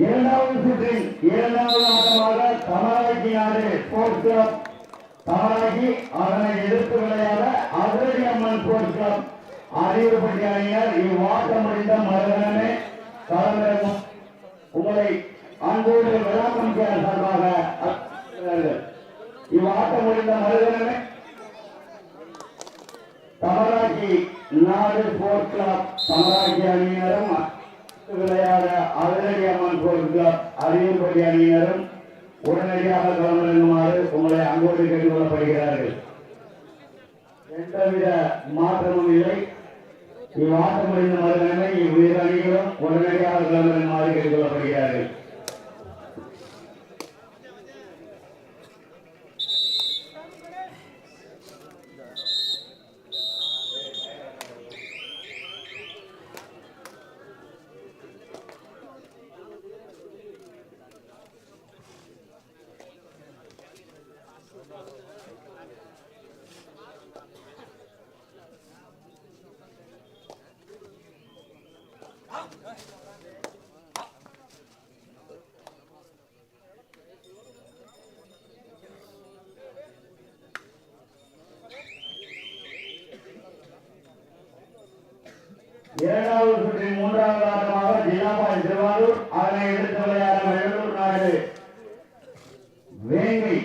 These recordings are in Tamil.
இரண்டாவது சுற்றில் இரண்டாவது ஆட்டமாக தமிழகி நாடு ஸ்போர்ட்ஸ் கிளப் தமிழகி அதனை எதிர்த்து விளையாட அதிரடி அம்மன் ஸ்போர்ட்ஸ் கிளப் அறிவுறுப்பட்டி அணியினர் இவ்வாட்டம் முடிந்த மறுதினமே களமிறங்கும் உங்களை அன்போடு விழாக்கமிட்டியார் சார்பாக இவ்வாட்டம் முடிந்த மறுதினமே தமராக்கி நாடு ஸ்போர்ட்ஸ் கிளப் தமராக்கி அணியினரும் விளையாட அதிரடி அம்மன் ஸ்போர்ட்ஸ் கிளப் அணியினரும் உடனடியாக களமிறங்குமாறு உங்களை அங்கோடு கேட்டுக்கொள்ளப்படுகிறார்கள். எந்தவித மாற்றமும் இல்லை. இவ்வாட்டம் முடிந்த மறுநிலைமை இவ்விரு அணிகளும் உடனடியாக களமிறங்குமாறு கேட்டுக்கொள்ளப்படுகிறார்கள். இரண்டாவது சுற்றின் மூன்றாவது ஆட்டமாக ஜில்லாபாய் திருவாரூர் அதனை எதிர்த்து விளையாட வெள்ளூர் நாடு வேங்கை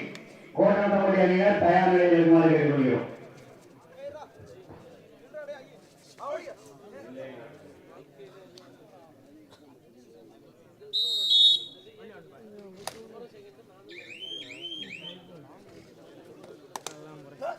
கோட்டத்தம்படி அணியினர் தயார் நிலையில் இருக்குமாறு கேட்டுக்கொள்கிறோம் ரைட் இது இங்க போயிட்டு இடம் இருக்குல்ல இந்த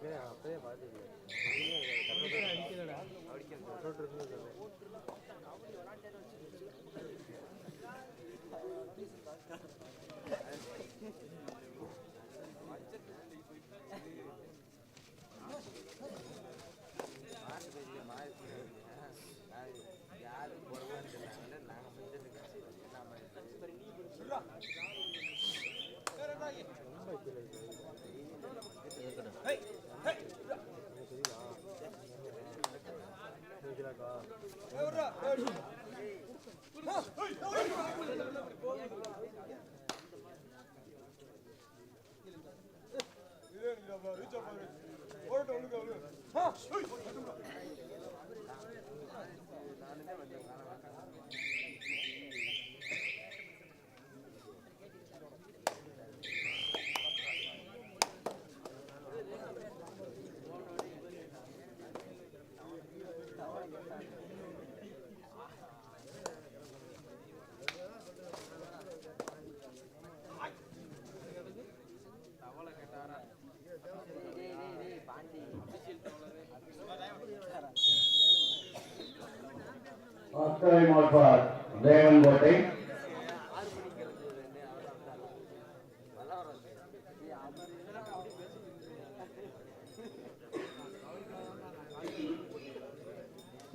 தூங்குறேன் அங்கே அப்பயே பார்த்துக்கல ரோட்டு இருக்குன்னு சொன்னேன் தெரியுதாக்கா அஸ்கரை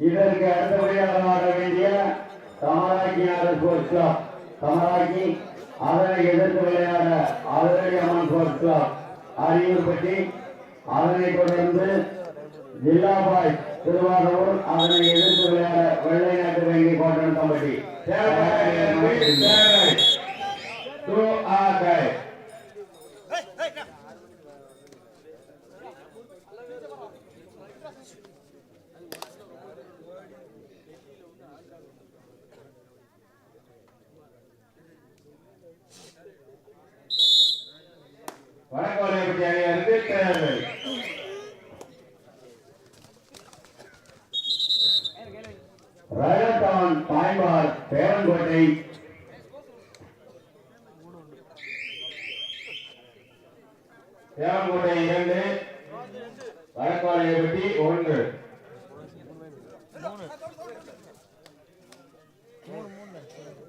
இதற்கு அடுத்தபடியாக ஆட வேண்டிய Thamarakki R sports club Thamarakki அதனை எதிர்த்து விளையாட அதிரடி அம்மன் ஸ்போர்ட்ஸ் கிளப் அரியூர்பட்டி அதனை தொடர்ந்து ஜில்லாபாய் திருவாரூர் அதனை எதிர்த்து விளையாட வெள்ளை நாட்டு வங்கி கோட்டன் கமிட்டி. டூ ஆர் கை வடக்கோலைப்பட்டி அணியருக்கு தேர்தல் ரஜத்தான் தாய்மார் பேரங்கோட்டை தேவங்கோட்டை இரண்டு வடக்கோலைப்பட்டி ஒன்று மூணு மூணு மூணு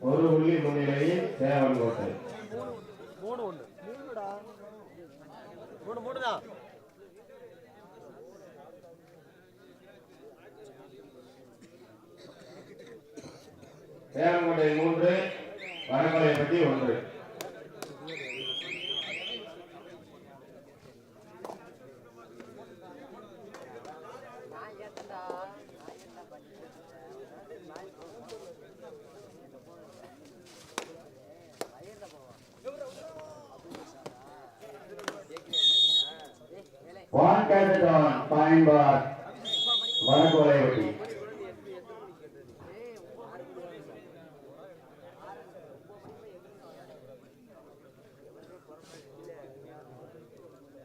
ஒரு புள்ளி முன்னிலையில் கோட்டை மூணு ஒன்று மூணுடா மூணு தான் சேலங்கோட்டை மூன்று வடமலைப்பட்டி ஒன்று. One catch on fine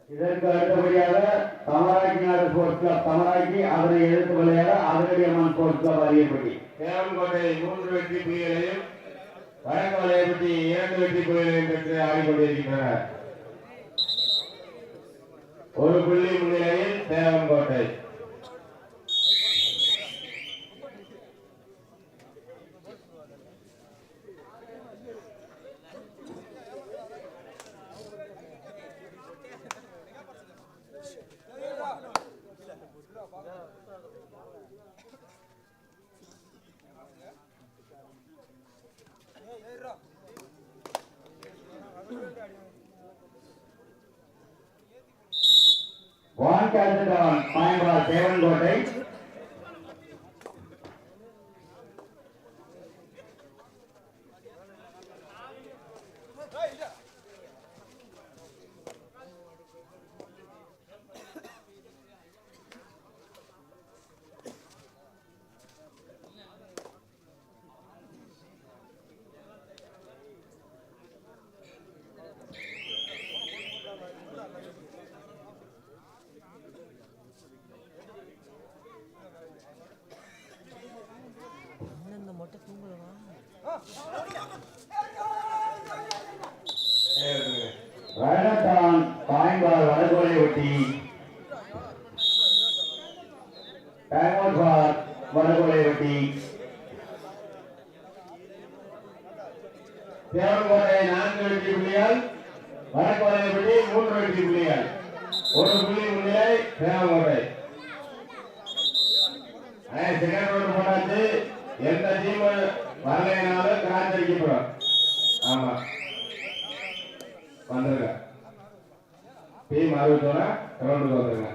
இதற்கு அடுத்தபடியாக தமராக்கினார் ஸ்போர்ட்ஸ் கிளப் தமராக்கி அதனை எதிர்த்து விளையாட அதிரடி அம்மன் ஸ்போர்ட்ஸ் கிளப் அதிகப்பட்டி தேவன்கோட்டை மூன்று வெற்றி புயலையும் வடக்கு வலையப்பட்டி இரண்டு வெற்றி புயலையும் பெற்று ஆடிக்கொண்டிருக்கின்றனர். ஒரு புள்ளி சேவன்கோட்டை ரணத்தான் பாய்பால் வடகோலை ஒட்டி பார் வடகோலை ஒட்டி தேவங்கோட்டை நான்கு வெற்றி புள்ளியால் வடகோலை ஒட்டி மூன்று வெற்றி புள்ளியால். ஒரு புள்ளி முன்னிலை தேவங்கோட்டை செகண்ட் ரோடு போட்டாச்சு. எந்த டீம் வரலைனாலும் கிராஞ்ச் அடிக்கப்படும் ஆமா. வந்துருங்க. டீம் அறுபத்தோட கிரவுண்டுக்கு வந்துருங்க.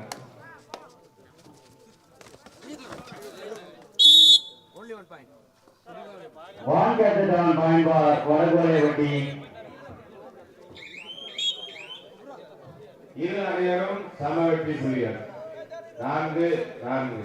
ஒன்லி கேட்டுதான் வடகோலை இரு அணியரும் சம வெற்றி புள்ளிகள் நான்கு நான்கு.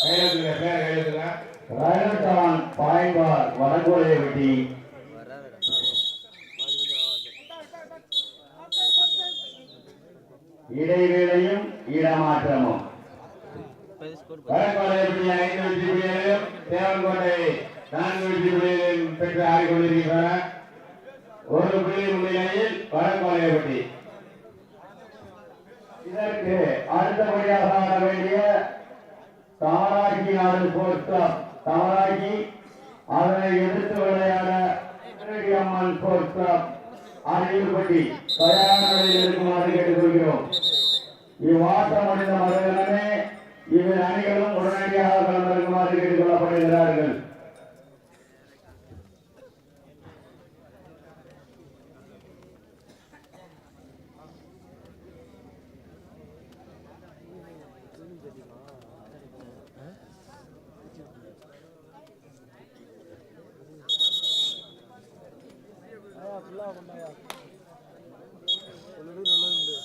கையெழுத்துங்க பேர் கையெழுத்துங்க ராஜஸ்தான் பாய்பார் வடகோலை வட்டி வராதடா இடைவேளையும் இடமாற்றமும். இப்போ ஐந்து வெற்றி புள்ளிகளையும் தேவன்கோட்டை நான்கு வெற்றி புள்ளிகளையும் பெற்று ஆடிக்கொண்டிருக்கின்றன ஒரு புள்ளி முன்னிலையில் வடகோலை இதற்கு அடுத்தபடியாக ஆட வேண்டிய தாராக்கி நாடு தாராக்கி அதனை எதிர்த்து விளையாட அம்மன் அறிவுப்பட்டி தயார் நிலையில் இருக்குமாறு கேட்டுக்கொள்கிறோம். இவ்வாட்டம் அடைந்த மறுதினமே இரு அணிகளும் உடனடியாக கலந்திருக்குமாறு கேட்டுக் கொள்ளப்படுகிறார்கள் ஃபுல்லாக கொண்டாயா நல்லது நல்லது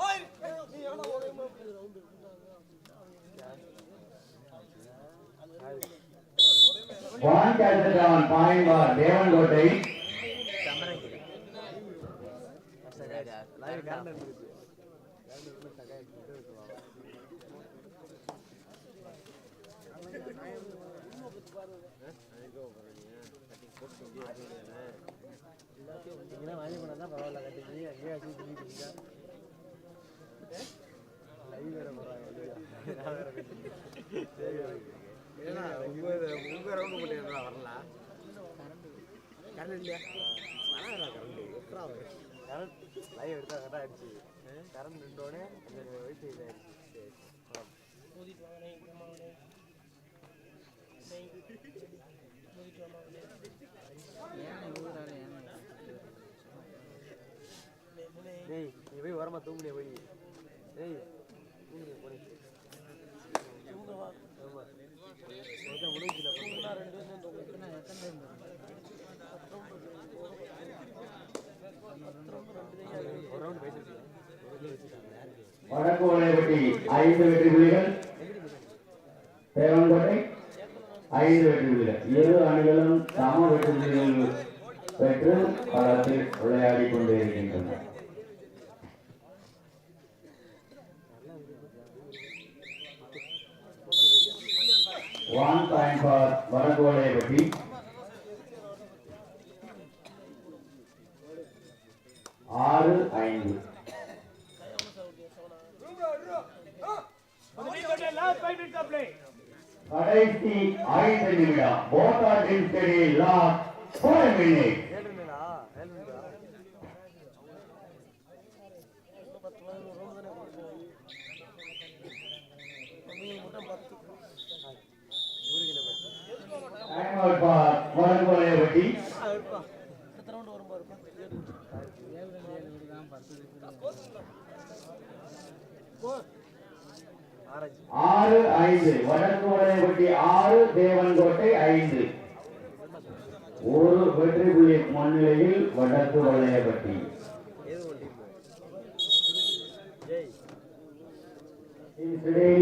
வான் கேட்டவன் பாய்வார் தேவன்கோட்டை சமரங்கிரி சரி லைவ் கரண்ட் இருந்துச்சு கரண்ட் இருந்து சகாய் வாங்கி போனா தான் பரவாயில்ல ஏன்னா உங்க உங்க ரவுண்ட் பண்ணிடுறா வரல. கரண்ட் இல்லையா? வராதா கரண்ட் எப்படா வரும்? கரண்ட் லைவ் எடுத்தா கரெக்டாக ஆயிடுச்சு. கரண்ட் நின்றோடனே கொஞ்சம் இதாகிடுச்சு சரி. டேய் நீ போய் ஓரமா தூங்குனே போய். டேய் தூங்குனே போய் ஆமா மொத்தம் முடிஞ்சுல ஒரு ரவுண்ட் பேசிட்டு வடக்கு வளையப்பட்டி ஐந்து வெற்றி புள்ளிகள் தேவன்கோட்டை ஐந்து வெற்றி புள்ளிகள் இரு அணிகளும் சம வெற்றி புள்ளிகள் பெற்று களத்தில் விளையாடி கொண்டிருக்கின்றன. ஒன் பாயிண்ட் ஃபார் வடக்கு வளையப்பட்டி ஆறு ஐந்து கடைசி ஐந்து நிமிடம் போட்டாட்டின் சரி லாஸ்ட் ஃபோர் மினிட் ஏழுங்களா ஏழுங்களா டைம் அவுட் ஃபார் ஆராய்ச்சி ஆறு ஐந்து. வடக்கு வளையப்பட்டி ஆறு தேவன்கோட்டை ஐந்து. ஒரு வெற்றி புள்ளி முன்னிலையில் வடக்கு வளையப்பட்டி Today,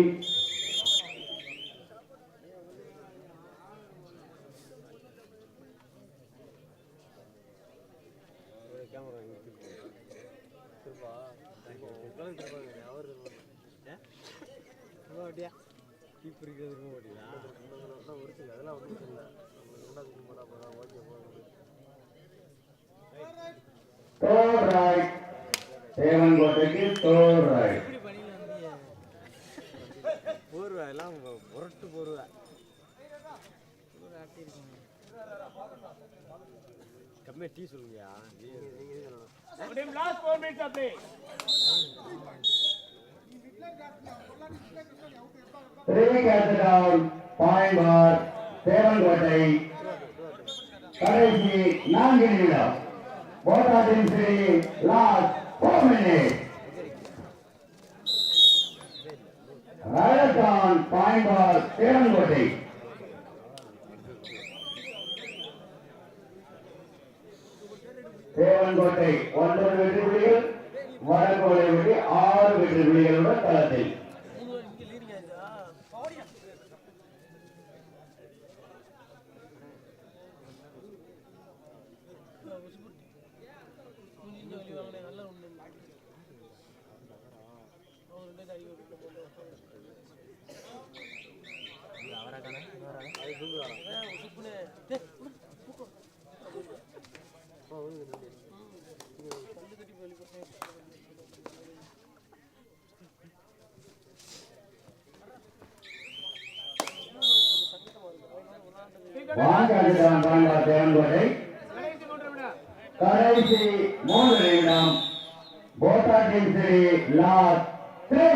கேமரா திருப்பா அவர் அப்படியா கீப் இருக்கிறது இருக்க மாட்டீங்களா ஒரு சில அதெல்லாம் ஒன்றும் இல்லை நம்ம ரெண்டாவது போனா போனா ஓகே போகுது தேவன்கோட்டைக்கு third போர்வை எல்லாம் புரட்டு போர்வை கம்மியாக டீ சொல்லுங்கயா நீங்கள் Three catch down, point bar, தேவன்கோட்டை கடைசி நான்கு நிமிடம் போட்டாட்டின் சரி last four minute Rajasthan point for Devakottai ஒன்பது வெற்றி புள்ளிகள் வடகோலை வெற்றி ஆறு வெற்றி புள்ளிகளுடன் களத்தில் அது தூங்கு வாங்காடுதான் பாண்டா தேவன்கோட்டை கடைசி மூன்று நிமிடம் போட்டாட்டின் சரி லாஸ்ட் த்ரீ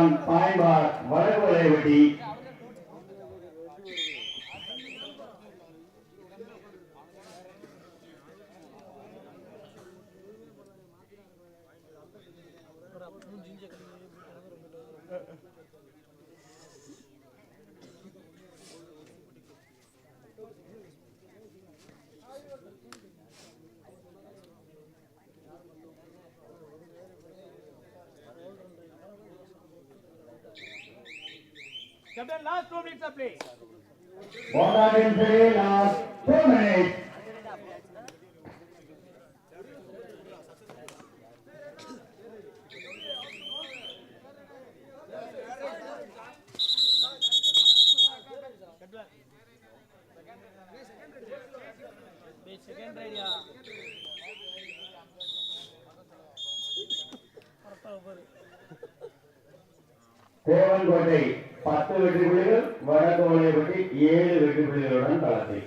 மினிட்ஸ் வாங்காடுதான் பாய்பார் Thank you. Captain, last two minutes of play. போட்டாட்டின் சரி last two minutes Second idea. Devakottai பத்து வெற்றி புள்ளிகள் வடகோலை வெட்டி ஏழு வெற்றி புள்ளிகளுடன் களத்தில்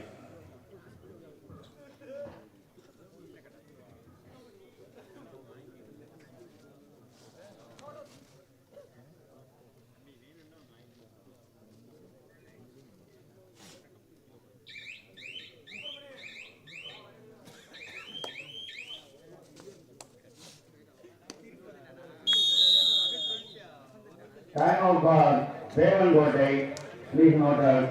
Time out for Sevankottai Sri hotel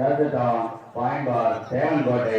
Jayalalitha பாயம்பார் சேவன்கோட்டை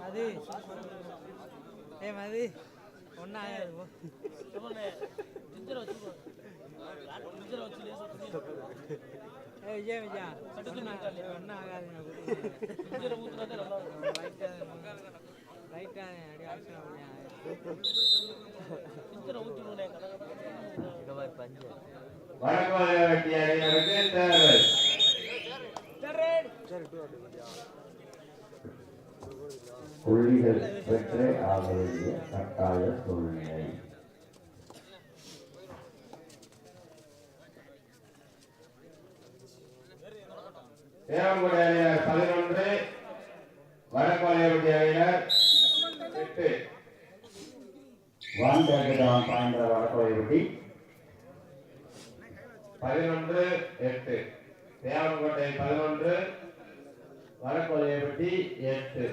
மதி. ஏ மதி. வச்சு ஏ விஜய் விஜயா. ஒன்றும் ஆகாது அப்படியே ஆக்ஷன் புள்ளிகள் பெற்றே ஆக வேண்டிய கட்டாய சூழ்நிலை பதினொன்று வடக்கோலை வெட்டி அணியினர் எட்டு. One thirty down point Vadakkolaipatti பதினொன்று எட்டு. தேவன்கோட்டை பதினொன்று வடக்கொலையப்பட்டி எட்டு.